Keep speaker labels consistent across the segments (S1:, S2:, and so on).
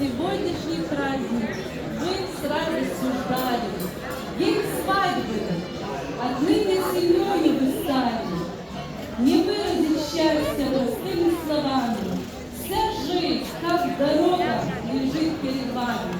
S1: сегодняшний праздник вы с радостью ждали. День свадьбы, отныне семьей вы стали. Не выразить счастья простыми словами. Вся жизнь, как дорога, лежит перед вами.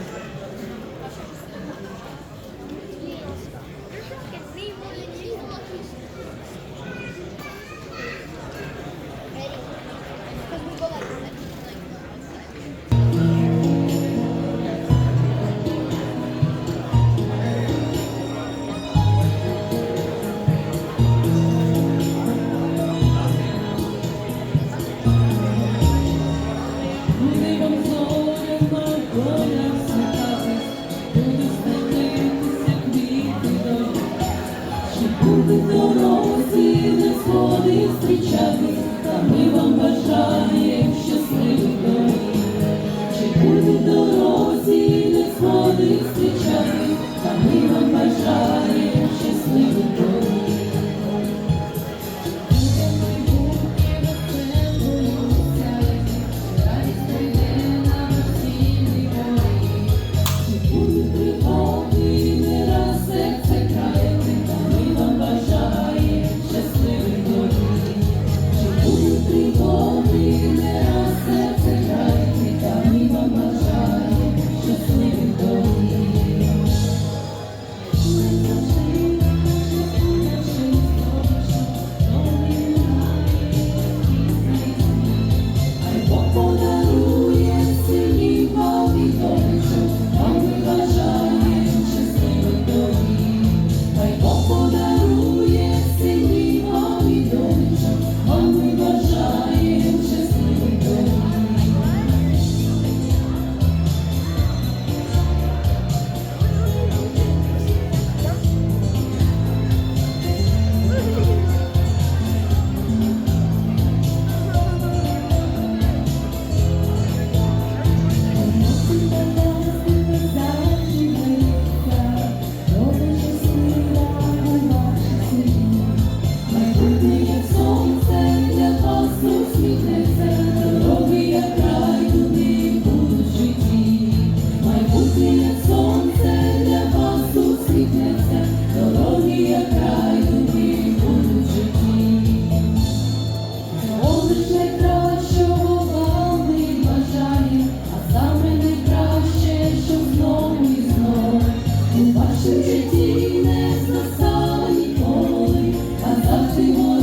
S1: everyone.